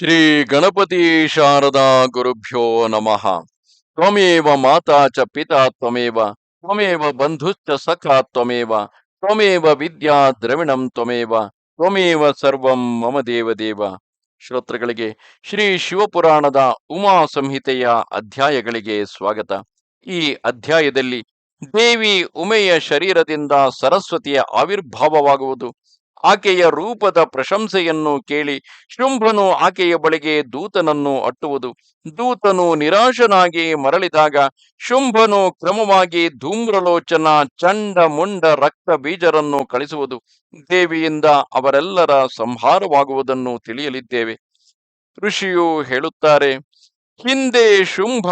ಶ್ರೀ ಗಣಪತಿ ಶಾರದಾ ಗುರುಭ್ಯೋ ನಮಃ. ತ್ವಮೇವ ಮಾತಾ ಚ ಪಿತಾ ತ್ವಮೇವ ತ್ವಮೇವ ಬಂಧುಶ್ಚ ಸಖಾ ತ್ವಮೇವ ತ್ವಮೇವ ವಿದ್ಯಾ ದ್ರವಿಣಂ ತ್ವಮೇವ ತ್ವಮೇವ ಸರ್ವಂ ಮಮ ದೇವ ದೇವ ಶ್ರೋತೃಗಳಿಗೆ ಶ್ರೀ ಶಿವಪುರಾಣದ ಉಮಾ ಸಂಹಿತೆಯ ಅಧ್ಯಾಯಗಳಿಗೆ ಸ್ವಾಗತ. ಈ ಅಧ್ಯಾಯದಲ್ಲಿ ದೇವಿ ಉಮೆಯ ಶರೀರದಿಂದ ಸರಸ್ವತಿಯ ಆವಿರ್ಭಾವವಾಗುವುದು ಆಕೆಯ ರೂಪದ ಪ್ರಶಂಸೆಯನ್ನು ಕೇಳಿ ಶುಂಭನು ಆಕೆಯ ಬಳಿಗೆ ದೂತನನ್ನು ಅಟ್ಟುವುದು. ದೂತನು ನಿರಾಶನಾಗಿ ಮರಳಿದಾಗ ಶುಂಭನು ಕ್ರಮವಾಗಿ ಧೂಮ್ರಲೋಚನ, ಚಂಡ ಮುಂಡ ರಕ್ತ ಬೀಜರನ್ನು ಕಳಿಸುವುದು. ದೇವಿಯಿಂದ ಅವರೆಲ್ಲರ ಸಂಹಾರವಾಗುವುದನ್ನು ತಿಳಿಯಲಿದ್ದೇವೆ. ಋಷಿಯು ಹೇಳುತ್ತಾರೆ, ಹಿಂದೆ ಶುಂಭ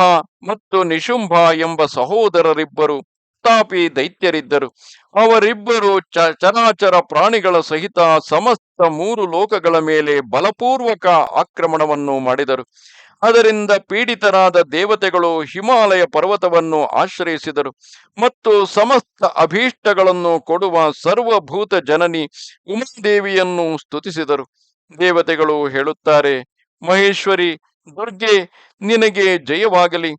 ಮತ್ತು ನಿಶುಂಭ ಎಂಬ ಸಹೋದರರಿಬ್ಬರು ತಾಪಿ ದೈತ್ಯರಿದ್ದರು. ಅವರಿಬ್ಬರು ಚ ಚರಾಚರ ಪ್ರಾಣಿಗಳ ಸಹಿತ ಸಮಸ್ತ ಮೂರು ಲೋಕಗಳ ಮೇಲೆ ಬಲಪೂರ್ವಕ ಆಕ್ರಮಣವನ್ನು ಮಾಡಿದರು. ಅದರಿಂದ ಪೀಡಿತರಾದ ದೇವತೆಗಳು ಹಿಮಾಲಯ ಪರ್ವತವನ್ನು ಆಶ್ರಯಿಸಿದರು ಮತ್ತು ಸಮಸ್ತ ಅಭೀಷ್ಟಗಳನ್ನು ಕೊಡುವ ಸರ್ವಭೂತ ಜನನಿ ಉಮಾದೇವಿಯನ್ನು ಸ್ತುತಿಸಿದರು. ದೇವತೆಗಳು ಹೇಳುತ್ತಾರೆ, ಮಹೇಶ್ವರಿ, ದುರ್ಗೆ, ನಿನಗೆ ಜಯವಾಗಲಿ.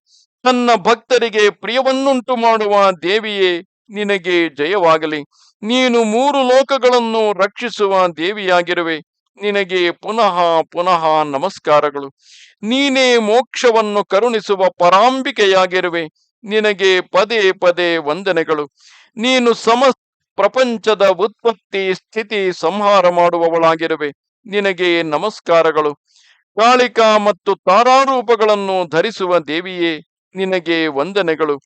ತನ್ನ ಭಕ್ತರಿಗೆ ಪ್ರಿಯವನ್ನುಂಟು ಮಾಡುವ ದೇವಿಯೇ, ನಿನಗೆ ಜಯವಾಗಲಿ. ನೀನು ಮೂರು ಲೋಕಗಳನ್ನು ರಕ್ಷಿಸುವ ದೇವಿಯಾಗಿರುವೆ. ನಿನಗೆ ಪುನಃ ಪುನಃ ನಮಸ್ಕಾರಗಳು. ನೀನೇ ಮೋಕ್ಷವನ್ನು ಕರುಣಿಸುವ ಪರಾಂಬಿಕೆಯಾಗಿರುವೆ. ನಿನಗೆ ಪದೇ ಪದೇ ವಂದನೆಗಳು. ನೀನು ಸಮಸ್ತ ಪ್ರಪಂಚದ ಉತ್ಪತ್ತಿ, ಸ್ಥಿತಿ, ಸಂಹಾರ ಮಾಡುವವಳಾಗಿರುವೆ. ನಿನಗೆ ನಮಸ್ಕಾರಗಳು. ಕಾಳಿಕಾ ಮತ್ತು ತಾರಾರೂಪಗಳನ್ನು ಧರಿಸುವ ದೇವಿಯೇ ನಿನಗೆ ವಂದನೆಗಳು.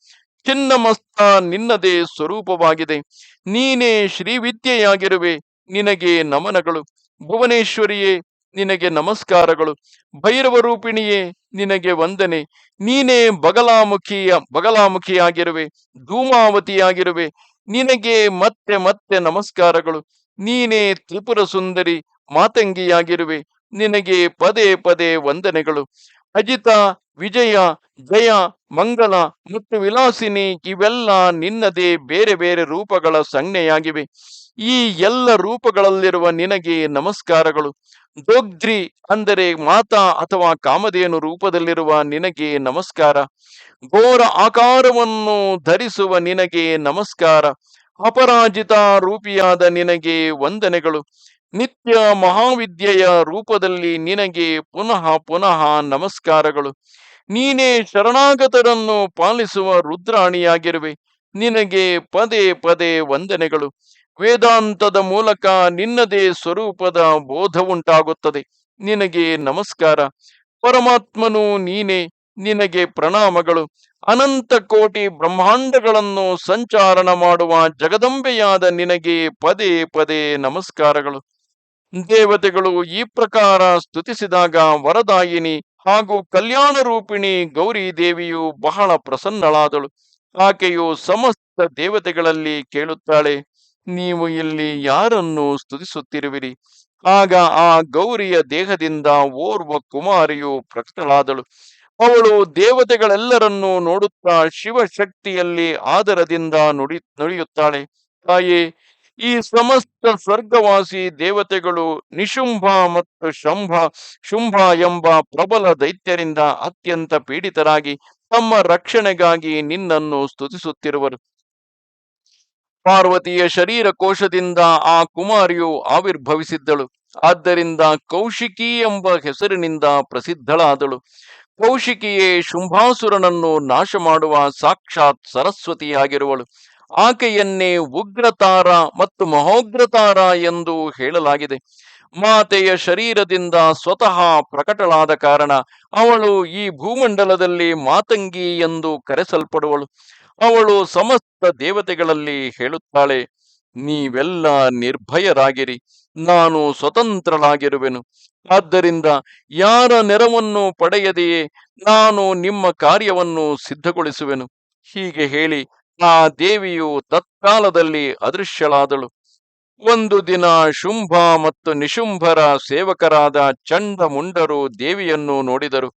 ಚಿನ್ನಮಸ್ತ ನಿನ್ನದೇ ಸ್ವರೂಪವಾಗಿದೆ. ನೀನೇ ಶ್ರೀವಿದ್ಯೆಯಾಗಿರುವೆ. ನಿನಗೆ ನಮನಗಳು. ಭುವನೇಶ್ವರಿಯೇ, ನಿನಗೆ ನಮಸ್ಕಾರಗಳು. ಭೈರವ ರೂಪಿಣಿಯೇ, ನಿನಗೆ ವಂದನೆ. ನೀನೇ ಬಗಲಾಮುಖಿಯ, ಬಗಲಾಮುಖಿಯಾಗಿರುವೆ. ಧೂಮಾವತಿಯಾಗಿರುವೆ. ನಿನಗೆ ಮತ್ತೆ ಮತ್ತೆ ನಮಸ್ಕಾರಗಳು. ನೀನೇ ತ್ರಿಪುರ ಸುಂದರಿ ಮಾತಂಗಿಯಾಗಿರುವೆ. ನಿನಗೆ ಪದೇ ಪದೇ ವಂದನೆಗಳು. ಅಜಿತ ವಿಜಯ, ಜಯ, ಮಂಗಲ ಮತ್ತು ವಿಲಾಸಿನಿ ಇವೆಲ್ಲ ನಿನ್ನದೇ ಬೇರೆ ಬೇರೆ ರೂಪಗಳ ಸಂಜ್ಞೆಯಾಗಿವೆ. ಈ ಎಲ್ಲ ರೂಪಗಳಲ್ಲಿರುವ ನಿನಗೆ ನಮಸ್ಕಾರಗಳು. ದೋಗ್ಧ್ರಿ ಅಂದರೆ ಮಾತಾ ಅಥವಾ ಕಾಮಧೇನು ರೂಪದಲ್ಲಿರುವ ನಿನಗೆ ನಮಸ್ಕಾರ. ಘೋರ ಆಕಾರವನ್ನು ಧರಿಸುವ ನಿನಗೆ ನಮಸ್ಕಾರ. ಅಪರಾಜಿತ ರೂಪಿಯಾದ ನಿನಗೆ ವಂದನೆಗಳು. ನಿತ್ಯ ಮಹಾವಿದ್ಯೆಯ ರೂಪದಲ್ಲಿ ನಿನಗೆ ಪುನಃ ಪುನಃ ನಮಸ್ಕಾರಗಳು. ನೀನೇ ಶರಣಾಗತರನ್ನು ಪಾಲಿಸುವ ರುದ್ರಾಣಿಯಾಗಿರುವೆ. ನಿನಗೆ ಪದೇ ಪದೇ ವಂದನೆಗಳು. ವೇದಾಂತದ ಮೂಲಕ ನಿನ್ನದೇ ಸ್ವರೂಪದ ಬೋಧವುಂಟಾಗುತ್ತದೆ. ನಿನಗೆ ನಮಸ್ಕಾರ. ಪರಮಾತ್ಮನು ನೀನೇ. ನಿನಗೆ ಪ್ರಣಾಮಗಳು. ಅನಂತ ಕೋಟಿ ಬ್ರಹ್ಮಾಂಡಗಳನ್ನು ಸಂಚಾರಣ ಮಾಡುವ ಜಗದಂಬೆಯಾದ ನಿನಗೆ ಪದೇ ಪದೇ ನಮಸ್ಕಾರಗಳು. ದೇವತೆಗಳು ಈ ಪ್ರಕಾರ ಸ್ತುತಿಸಿದಾಗ ವರದಾಯಿನಿ ಹಾಗೂ ಕಲ್ಯಾಣ ರೂಪಿಣಿ ಗೌರಿ ದೇವಿಯು ಬಹಳ ಪ್ರಸನ್ನಳಾದಳು. ಆಕೆಯು ಸಮಸ್ತ ದೇವತೆಗಳಲ್ಲಿ ಕೇಳುತ್ತಾಳೆ. ನೀವು ಇಲ್ಲಿ ಯಾರನ್ನು ಸ್ತುತಿಸುತ್ತಿರುವಿರಿ? ಆಗ ಆ ಗೌರಿಯ ದೇಹದಿಂದ ಓರ್ವ ಕುಮಾರಿಯು ಪ್ರಕಟಳಾದಳು. ಅವಳು ದೇವತೆಗಳೆಲ್ಲರನ್ನೂ ನೋಡುತ್ತಾ ಶಿವಶಕ್ತಿಯಲ್ಲಿ ಆದರದಿಂದ ನುಡಿ ನುಡಿಯುತ್ತಾಳೆ. ತಾಯೇ ಈ ಸಮಸ್ತ ಸ್ವರ್ಗವಾಸಿ ದೇವತೆಗಳು ನಿಶುಂಭ ಮತ್ತು ಶಂಭ, ಶುಂಭ ಎಂಬ ಪ್ರಬಲ ದೈತ್ಯರಿಂದ ಅತ್ಯಂತ ಪೀಡಿತರಾಗಿ ತಮ್ಮ ರಕ್ಷಣೆಗಾಗಿ ನಿನ್ನನ್ನು ಸ್ತುತಿಸುತ್ತಿರುವರು. ಪಾರ್ವತಿಯ ಶರೀರ ಕೋಶದಿಂದ ಆ ಕುಮಾರಿಯು ಆವಿರ್ಭವಿಸಿದ್ದಳು. ಆದ್ದರಿಂದ ಕೌಶಿಕಿ ಎಂಬ ಹೆಸರಿನಿಂದ ಪ್ರಸಿದ್ಧಳಾದಳು. ಕೌಶಿಕಿಯೇ ಶುಂಭಾಸುರನನ್ನು ನಾಶ ಮಾಡುವ ಸಾಕ್ಷಾತ್ ಸರಸ್ವತಿಯಾಗಿರುವಳು. ಆಕೆಯನ್ನೇ ಉಗ್ರತಾರ ಮತ್ತು ಮಹೋಗ್ರತಾರ ಎಂದು ಹೇಳಲಾಗಿದೆ. ಮಾತೆಯ ಶರೀರದಿಂದ ಸ್ವತಃ ಪ್ರಕಟಳಾದ ಕಾರಣ ಅವಳು ಈ ಭೂಮಂಡಲದಲ್ಲಿ ಮಾತಂಗಿ ಎಂದು ಕರೆಸಲ್ಪಡುವಳು. ಅವಳು ಸಮಸ್ತ ದೇವತೆಗಳಲ್ಲಿ ಹೇಳುತ್ತಾಳೆ, ನೀವೆಲ್ಲ ನಿರ್ಭಯರಾಗಿರಿ, ನಾನು ಸ್ವತಂತ್ರಳಾಗಿರುವೆನು. ಆದ್ದರಿಂದ ಯಾರ ನೆರವನ್ನು ಪಡೆಯದೆಯೇ, ನಾನು ನಿಮ್ಮ ಕಾರ್ಯವನ್ನು ಸಿದ್ಧಗೊಳಿಸುವೆನು. ಹೀಗೆ ಹೇಳಿ ಆ ದೇವಿಯು ತತ್ಕಾಲದಲ್ಲಿ ಅದೃಶ್ಯಳಾದಳು. ಒಂದು ದಿನ ಶುಂಭ ಮತ್ತು ನಿಶುಂಭರ ಸೇವಕರಾದ ಚಂಡ ಮುಂಡರು ದೇವಿಯನ್ನು ನೋಡಿದರು.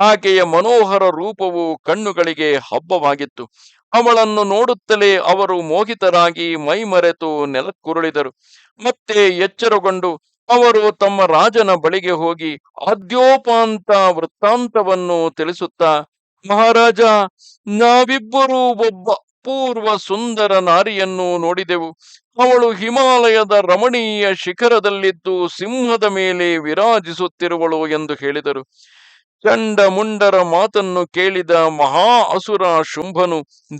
ಆಕೆಯ ಮನೋಹರ ರೂಪವು ಕಣ್ಣುಗಳಿಗೆ ಹಬ್ಬವಾಗಿತ್ತು. ಅವಳನ್ನು ನೋಡುತ್ತಲೇ ಅವರು ಮೋಹಿತರಾಗಿ ಮೈಮರೆತು ನೆಲಕ್ಕುರುಳಿದರು. ಮತ್ತೆ ಎಚ್ಚರಗೊಂಡು ಅವರು ತಮ್ಮ ರಾಜನ ಬಳಿಗೆ ಹೋಗಿ ಆದ್ಯೋಪಾಂತ ವೃತ್ತಾಂತವನ್ನು ತಿಳಿಸುತ್ತಾ, ಮಹಾರಾಜ, ನಾವಿಬ್ಬರೂ ಒಬ್ಬ ಪೂರ್ವ ಸುಂದರ ನಾರಿಯನ್ನು ನೋಡಿದೆವು. ಅವಳು ಹಿಮಾಲಯದ ರಮಣೀಯ ಶಿಖರದಲ್ಲಿದ್ದು ಸಿಂಹದ ಮೇಲೆ ವಿರಾಜಿಸುತ್ತಿರುವಳು ಎಂದು ಹೇಳಿದರು. ಚಂಡ ಮುಂಡರ ಮಾತನ್ನು ಕೇಳಿದ ಮಹಾ ಅಸುರ ಶುಂಭನು,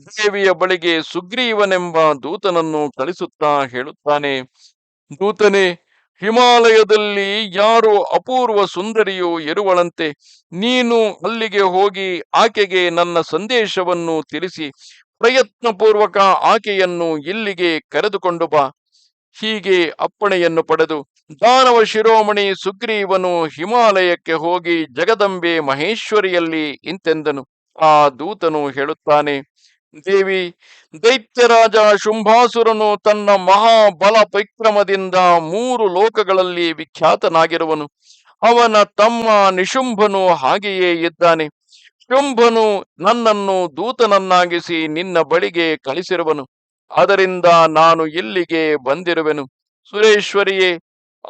ದೇವಿಯ ಬಳಿಗೆ ಸುಗ್ರೀವನೆಂಬ ದೂತನನ್ನು ಕಳಿಸುತ್ತಾ ಹೇಳುತ್ತಾನೆ, ದೂತನೇ, ಹಿಮಾಲಯದಲ್ಲಿ ಯಾರು ಅಪೂರ್ವ ಸುಂದರಿಯು ಇರುವಳಂತೆ, ನೀನು ಅಲ್ಲಿಗೆ ಹೋಗಿ ಆಕೆಗೆ ನನ್ನ ಸಂದೇಶವನ್ನು ತಿಳಿಸಿ ಪ್ರಯತ್ನಪೂರ್ವಕ ಆಕೆಯನ್ನು ಇಲ್ಲಿಗೆ ಕರೆದುಕೊಂಡು ಬಾ. ಹೀಗೆ ಅಪ್ಪಣೆಯನ್ನು ಪಡೆದು ದಾನವ ಶಿರೋಮಣಿ ಸುಗ್ರೀವನು ಹಿಮಾಲಯಕ್ಕೆ ಹೋಗಿ ಜಗದಂಬೆ ಮಹೇಶ್ವರಿಯಲ್ಲಿ ಇಂತೆಂದನು. ಆ ದೂತನು ಹೇಳುತ್ತಾನೆ, ದೇವಿ, ದೈತ್ಯರಾಜ ಶುಂಭಾಸುರನು ತನ್ನ ಮಹಾಬಲ ಪರಿಕ್ರಮದಿಂದ ಮೂರು ಲೋಕಗಳಲ್ಲಿ ವಿಖ್ಯಾತನಾಗಿರುವನು. ಅವನ ತಮ್ಮ ನಿಶುಂಭನು ಹಾಗೆಯೇ ಇದ್ದಾನೆ. ಶುಂಭನು ನನ್ನನ್ನು ದೂತನನ್ನಾಗಿಸಿ ನಿನ್ನ ಬಳಿಗೆ ಕಳಿಸಿರುವನು. ಅದರಿಂದ ನಾನು ಇಲ್ಲಿಗೆ ಬಂದಿರುವೆನು. ಸುರೇಶ್ವರಿಯೇ,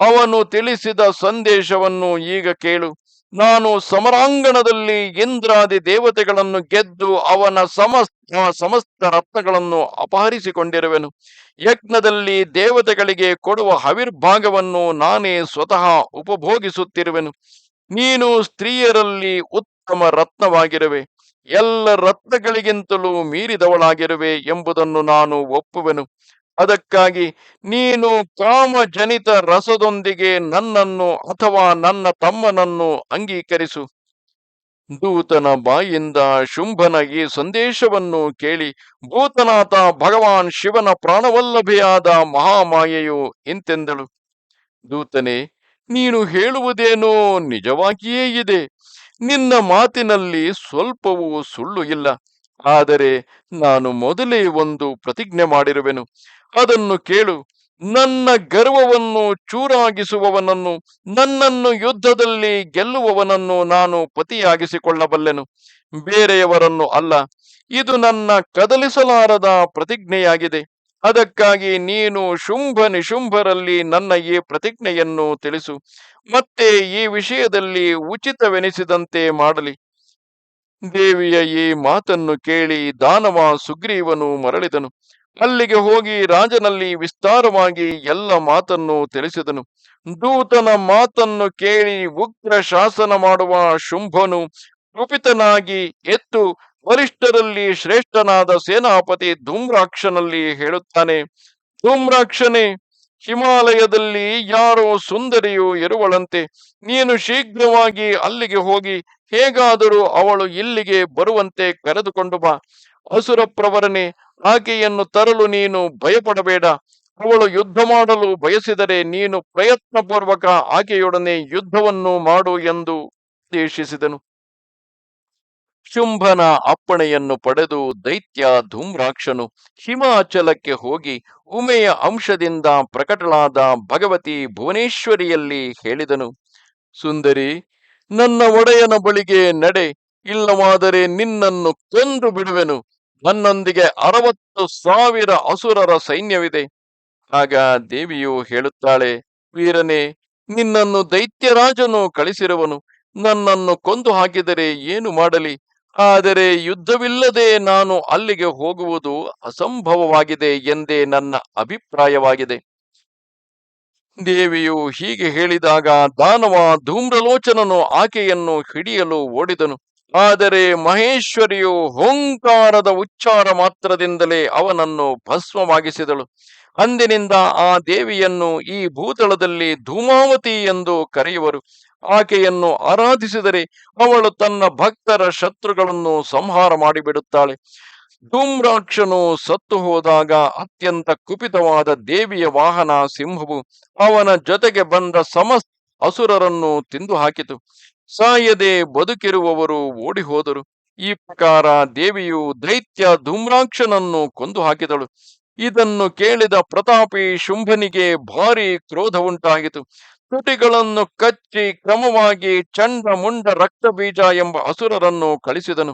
ಅವನು ತಿಳಿಸಿದ ಸಂದೇಶವನ್ನು ಈಗ ಕೇಳು. ನಾನು ಸಮರಾಂಗಣದಲ್ಲಿ ಇಂದ್ರಾದಿ ದೇವತೆಗಳನ್ನು ಗೆದ್ದು ಅವನ ಸಮಸ್ತ ಸಮಸ್ತ ರತ್ನಗಳನ್ನು ಅಪಹರಿಸಿಕೊಂಡಿರುವೆನು. ಯಜ್ಞದಲ್ಲಿ ದೇವತೆಗಳಿಗೆ ಕೊಡುವ ಹವಿರ್ಭಾಗವನ್ನು ನಾನೇ ಸ್ವತಃ ಉಪಭೋಗಿಸುತ್ತಿರುವೆನು. ನೀನು ಸ್ತ್ರೀಯರಲ್ಲಿ ಉತ್ತಮ ರತ್ನವಾಗಿರುವೆ. ಎಲ್ಲ ರತ್ನಗಳಿಗಿಂತಲೂ ಮೀರಿದವಳಾಗಿರುವೆ ಎಂಬುದನ್ನು ನಾನು ಒಪ್ಪುವೆನು. ಅದಕ್ಕಾಗಿ ನೀನು ಕಾಮಜನಿತ ರಸದೊಂದಿಗೆ ನನ್ನನ್ನು ಅಥವಾ ನನ್ನ ತಮ್ಮನನ್ನು ಅಂಗೀಕರಿಸು. ದೂತನ ಬಾಯಿಂದ ಶುಂಭನ ಈ ಸಂದೇಶವನ್ನು ಕೇಳಿ, ಭೂತನಾಥ ಭಗವಾನ್ ಶಿವನ ಪ್ರಾಣವಲ್ಲಭೆಯಾದ ಮಹಾಮಾಯೆಯು ಇಂತೆಂದಳು. ದೂತನೇ, ನೀನು ಹೇಳುವುದೇನೋ ನಿಜವಾಗಿಯೇ ಇದೆ. ನಿನ್ನ ಮಾತಿನಲ್ಲಿ ಸ್ವಲ್ಪವೂ ಸುಳ್ಳು ಇಲ್ಲ. ಆದರೆ ನಾನು ಮೊದಲೇ ಒಂದು ಪ್ರತಿಜ್ಞೆ ಮಾಡಿರುವೆನು. ಅದನ್ನು ಕೇಳು. ನನ್ನ ಗರ್ವವನ್ನು ಚೂರಾಗಿಸುವವನನ್ನು, ನನ್ನನ್ನು ಯುದ್ಧದಲ್ಲಿ ಗೆಲ್ಲುವವನನ್ನು ನಾನು ಪತಿಯಾಗಿಸಿಕೊಳ್ಳಬಲ್ಲೆನು. ಬೇರೆಯವರನ್ನು ಅಲ್ಲ. ಇದು ನನ್ನ ಕದಲಿಸಲಾರದ ಪ್ರತಿಜ್ಞೆಯಾಗಿದೆ. ಅದಕ್ಕಾಗಿ ನೀನು ಶುಂಭ ನಿಶುಂಭರಲ್ಲಿ ನನ್ನ ಈ ಪ್ರತಿಜ್ಞೆಯನ್ನು ತಿಳಿಸು. ಮತ್ತೆ ಈ ವಿಷಯದಲ್ಲಿ ಉಚಿತವೆನಿಸಿದಂತೆ ಮಾಡಲಿ. ದೇವಿಯ ಈ ಮಾತನ್ನು ಕೇಳಿ ದಾನವ ಸುಗ್ರೀವನು ಮರಳಿದನು. ಅಲ್ಲಿಗೆ ಹೋಗಿ ರಾಜನಲ್ಲಿ ವಿಸ್ತಾರವಾಗಿ ಎಲ್ಲ ಮಾತನ್ನು ತಿಳಿಸಿದನು. ದೂತನ ಮಾತನ್ನು ಕೇಳಿ ಉಗ್ರ ಶಾಸನ ಮಾಡುವ ಶುಂಭನು ಕುಪಿತನಾಗಿ ಎತ್ತು ವರಿಷ್ಠರಲ್ಲಿ ಶ್ರೇಷ್ಠನಾದ ಸೇನಾಪತಿ ಧೂಮ್ರಾಕ್ಷನಲ್ಲಿ ಹೇಳುತ್ತಾನೆ, ಧೂಮ್ರಾಕ್ಷನೇ, ಹಿಮಾಲಯದಲ್ಲಿ ಯಾರೋ ಸುಂದರಿಯು ಇರುವಳಂತೆ, ನೀನು ಶೀಘ್ರವಾಗಿ ಅಲ್ಲಿಗೆ ಹೋಗಿ, ಹೇಗಾದರೂ ಅವಳು ಇಲ್ಲಿಗೆ ಬರುವಂತೆ ಕರೆದುಕೊಂಡು ಬಾ. ಅಸುರ ಪ್ರವರನೆ, ಆಕೆಯನ್ನು ತರಲು ನೀನು ಭಯಪಡಬೇಡ. ಅವಳು ಯುದ್ಧ ಮಾಡಲು ಬಯಸಿದರೆ ನೀನು ಪ್ರಯತ್ನಪೂರ್ವಕ ಆಕೆಯೊಡನೆ ಯುದ್ಧವನ್ನು ಮಾಡು ಎಂದು ಉದ್ದೇಶಿಸಿದನು. ಶುಂಭನ ಅಪ್ಪಣೆಯನ್ನು ಪಡೆದು ದೈತ್ಯ ಧೂಮ್ರಾಕ್ಷನು ಹಿಮಾಚಲಕ್ಕೆ ಹೋಗಿ ಉಮೆಯ ಅಂಶದಿಂದ ಪ್ರಕಟಳಾದ ಭಗವತಿ ಭುವನೇಶ್ವರಿಯಲ್ಲಿ ಹೇಳಿದನು, ಸುಂದರಿ, ನನ್ನ ಒಡೆಯನ ಬಳಿಗೆ ನಡೆ, ಇಲ್ಲವಾದರೆ ನಿನ್ನನ್ನು ಕೊಂದು ಬಿಡುವೆನು. ನನ್ನೊಂದಿಗೆ ಅರವತ್ತು ಸಾವಿರ ಅಸುರರ ಸೈನ್ಯವಿದೆ. ಆಗ ದೇವಿಯು ಹೇಳುತ್ತಾಳೆ, ವೀರನೇ, ನಿನ್ನನ್ನು ದೈತ್ಯರಾಜನು ಕಳಿಸಿರುವನು. ನನ್ನನ್ನು ಕೊಂದು ಹಾಕಿದರೆ ಏನು ಮಾಡಲಿ? ಆದರೆ ಯುದ್ಧವಿಲ್ಲದೆ ನಾನು ಅಲ್ಲಿಗೆ ಹೋಗುವುದು ಅಸಂಭವವಾಗಿದೆ ಎಂದೇ ನನ್ನ ಅಭಿಪ್ರಾಯವಾಗಿದೆ. ದೇವಿಯು ಹೀಗೆ ಹೇಳಿದಾಗ ದಾನವ ಧೂಮ್ರಲೋಚನನು ಆಕೆಯನ್ನು ಹಿಡಿಯಲು ಓಡಿದನು. ಆದರೆ ಮಹೇಶ್ವರಿಯು ಹೋಂಕಾರದ ಉಚ್ಚಾರ ಮಾತ್ರದಿಂದಲೇ ಅವನನ್ನು ಭಸ್ಮವಾಗಿಸಿದಳು. ಅಂದಿನಿಂದ ಆ ದೇವಿಯನ್ನು ಈ ಭೂತಳದಲ್ಲಿ ಧೂಮಾವತಿ ಎಂದು ಕರೆಯುವರು. ಆಕೆಯನ್ನು ಆರಾಧಿಸಿದರೆ ಅವಳು ತನ್ನ ಭಕ್ತರ ಶತ್ರುಗಳನ್ನು ಸಂಹಾರ ಮಾಡಿಬಿಡುತ್ತಾಳೆ. ಧೂಮ್ರಾಕ್ಷನು ಸತ್ತು ಹೋದಾಗ ಅತ್ಯಂತ ಕುಪಿತವಾದ ದೇವಿಯ ವಾಹನ ಸಿಂಹವು ಅವನ ಜೊತೆಗೆ ಬಂದ ಸಮಸ್ತ ಅಸುರರನ್ನು ತಿಂದು ಹಾಕಿತು ಸಾಯದೆ ಬದುಕಿರುವವರು ಓಡಿ ಹೋದರು ಈ ಪ್ರಕಾರ ದೇವಿಯು ದೈತ್ಯ ಧೂಮ್ರಾಕ್ಷನನ್ನು ಕೊಂದು ಹಾಕಿದಳು ಇದನ್ನು ಕೇಳಿದ ಪ್ರತಾಪಿ ಶುಂಭನಿಗೆ ಭಾರಿ ಕ್ರೋಧ ಉಂಟಾಗಿತು ತುಟಿಗಳನ್ನು ಕಚ್ಚಿ ಕ್ರಮವಾಗಿ ಚಂಡ ಮುಂಡ ರಕ್ತ ಬೀಜ ಎಂಬ ಅಸುರರನ್ನು ಕಳಿಸಿದನು.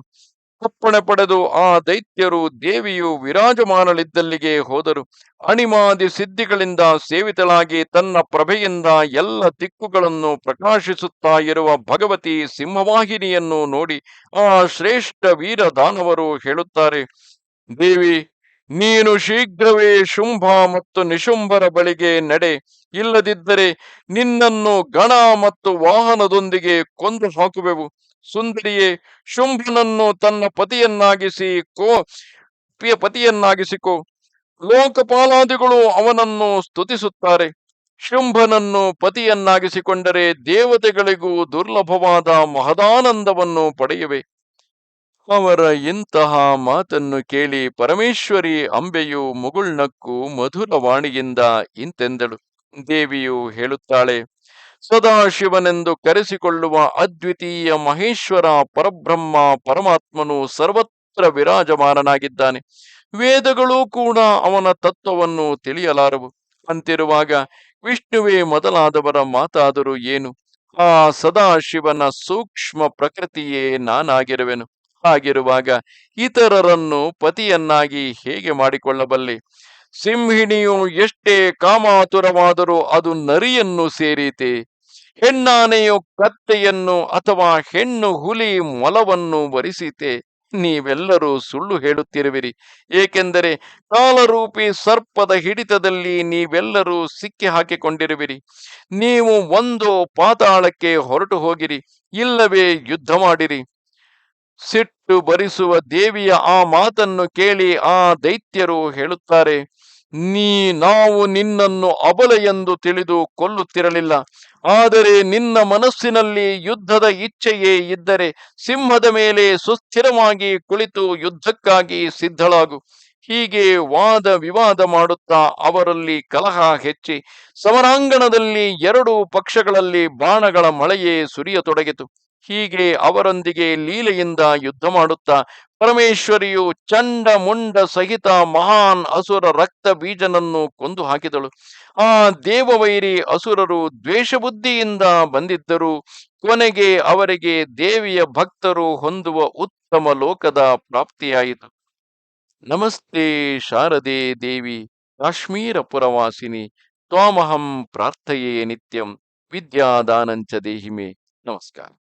ಅಪ್ಪಣೆ ಪಡೆದು ಆ ದೈತ್ಯರು ದೇವಿಯು ವಿರಾಜಮಾನಳಿದ್ದಲ್ಲಿಗೆ ಹೋದರು. ಅಣಿಮಾದಿ ಸಿದ್ಧಿಗಳಿಂದ ಸೇವಿತಳಾಗಿ ತನ್ನ ಪ್ರಭೆಯಿಂದ ಎಲ್ಲ ದಿಕ್ಕುಗಳನ್ನು ಪ್ರಕಾಶಿಸುತ್ತಾ ಇರುವ ಭಗವತಿ ಸಿಂಹವಾಹಿನಿಯನ್ನು ನೋಡಿ ಆ ಶ್ರೇಷ್ಠ ವೀರ ದಾನವರು ಹೇಳುತ್ತಾರೆ, ದೇವಿ ನೀನು ಶೀಘ್ರವೇ ಶುಂಭ ಮತ್ತು ನಿಶುಂಭರ ಬಳಿಗೆ ನಡೆ. ಇಲ್ಲದಿದ್ದರೆ ನಿನ್ನನ್ನು ಗಣ ಮತ್ತು ವಾಹನದೊಂದಿಗೆ ಕೊಂದು ಹಾಕುವೆವು. ಸುಂದರಿಯೇ, ಶುಂಭನನ್ನು ತನ್ನ ಪತಿಯನ್ನಾಗಿಸಿ ಕೋ ಪತಿಯನ್ನಾಗಿಸಿಕೋ. ಲೋಕಪಾಲಾದಿಗಳು ಅವನನ್ನು ಸ್ತುತಿಸುತ್ತಾರೆ. ಶುಂಭನನ್ನು ಪತಿಯನ್ನಾಗಿಸಿಕೊಂಡರೆ ದೇವತೆಗಳಿಗೂ ದುರ್ಲಭವಾದ ಮಹದಾನಂದವನ್ನು ಪಡೆಯುವೆ. ಅವರ ಇಂತಹ ಮಾತನ್ನು ಕೇಳಿ ಪರಮೇಶ್ವರಿ ಅಂಬೆಯು ಮುಗುಳ್ನಕ್ಕು ಮಧುರವಾಣಿಯಿಂದ ಇಂತೆಂದಳು. ದೇವಿಯು ಹೇಳುತ್ತಾಳೆ ಸದಾಶಿವನೆಂದು ಕರೆಸಿಕೊಳ್ಳುವ ಅದ್ವಿತೀಯ ಮಹೇಶ್ವರ ಪರಬ್ರಹ್ಮ ಪರಮಾತ್ಮನು ಸರ್ವತ್ರ ವಿರಾಜಮಾನನಾಗಿದ್ದಾನೆ. ವೇದಗಳೂ ಕೂಡ ಅವನ ತತ್ವವನ್ನು ತಿಳಿಯಲಾರವು. ಅಂತಿರುವಾಗ ವಿಷ್ಣುವೇ ಮೊದಲಾದವರ ಮಾತಾದರೂ ಏನು? ಆ ಸದಾಶಿವನ ಸೂಕ್ಷ್ಮ ಪ್ರಕೃತಿಯೇ ನಾನಾಗಿರುವೆನು. ಹಾಗಿರುವಾಗ ಇತರರನ್ನು ಪತಿಯನ್ನಾಗಿ ಹೇಗೆ ಮಾಡಿಕೊಳ್ಳಬಲ್ಲಿ? ಸಿಂಹಿಣಿಯು ಎಷ್ಟೇ ಕಾಮಾತುರವಾದರೂ ಅದು ನರಿಯನ್ನು ಸೇರಿತೆ. ಹೆಣ್ಣಾನೆಯು ಕತ್ತೆಯನ್ನು ಅಥವಾ ಹೆಣ್ಣು ಹುಲಿ ಮೊಲವನ್ನು ಬರಿಸಿತೆ ನೀವೆಲ್ಲರೂ ಸುಳ್ಳು ಹೇಳುತ್ತಿರುವಿರಿ. ಏಕೆಂದರೆ ಕಾಲರೂಪಿ ಸರ್ಪದ ಹಿಡಿತದಲ್ಲಿ ನೀವೆಲ್ಲರೂ ಸಿಕ್ಕಿ ಹಾಕಿಕೊಂಡಿರುವಿರಿ. ನೀವು ಒಂದು ಪಾತಾಳಕ್ಕೆ ಹೊರಟು ಹೋಗಿರಿ ಇಲ್ಲವೇ ಯುದ್ಧ ಮಾಡಿರಿ ಸಿಟ್ಟು ಬರಿಸುವ ದೇವಿಯ ಆ ಮಾತನ್ನು ಕೇಳಿ ಆ ದೈತ್ಯರು ಹೇಳುತ್ತಾರೆ, ನೀ ನಾವು ನಿನ್ನನ್ನು ಅಬಲ ಎಂದು ತಿಳಿದು ಕೊಲ್ಲುತ್ತಿರಲಿಲ್ಲ. ಆದರೆ ನಿನ್ನ ಮನಸ್ಸಿನಲ್ಲಿ ಯುದ್ಧದ ಇಚ್ಛೆಯೇ ಇದ್ದರೆ ಸಿಂಹದ ಮೇಲೆ ಸುಸ್ಥಿರವಾಗಿ ಕುಳಿತು ಯುದ್ಧಕ್ಕಾಗಿ ಸಿದ್ಧಳಾಗು. ಹೀಗೆ ವಾದ ವಿವಾದ ಮಾಡುತ್ತಾ ಅವರಲ್ಲಿ ಕಲಹ ಹೆಚ್ಚಿ. ಸಮರಾಂಗಣದಲ್ಲಿ ಎರಡು ಪಕ್ಷಗಳಲ್ಲಿ ಬಾಣಗಳ ಮಳೆಯೇ ಸುರಿಯತೊಡಗಿತು. ಹೀಗೆ ಅವರೊಂದಿಗೆ ಲೀಲೆಯಿಂದ ಯುದ್ಧ ಮಾಡುತ್ತಾ ಪರಮೇಶ್ವರಿಯು ಚಂಡ ಮುಂಡ ಸಹಿತ ಮಹಾನ್ ಅಸುರ ರಕ್ತ ಬೀಜನನ್ನು ಕೊಂದು ಹಾಕಿದಳು. ಆ ದೇವವೈರಿ ಅಸುರರು ದ್ವೇಷ ಬುದ್ಧಿಯಿಂದ ಬಂದಿದ್ದರು. ಕೊನೆಗೆ ಅವರಿಗೆ ದೇವಿಯ ಭಕ್ತರು ಹೊಂದುವ ಉತ್ತಮ ಲೋಕದ ಪ್ರಾಪ್ತಿಯಾಯಿತು. ನಮಸ್ತೆ ಶಾರದೆ ದೇವಿ, ಕಾಶ್ಮೀರ ಪುರವಾಸಿನಿ, ತ್ವಾಮಹಂ ಪ್ರಾರ್ಥಯೇ ನಿತ್ಯಂ, ವಿದ್ಯಾದಾನಂಚ ದೇಹಿಮೆ. ನಮಸ್ಕಾರ.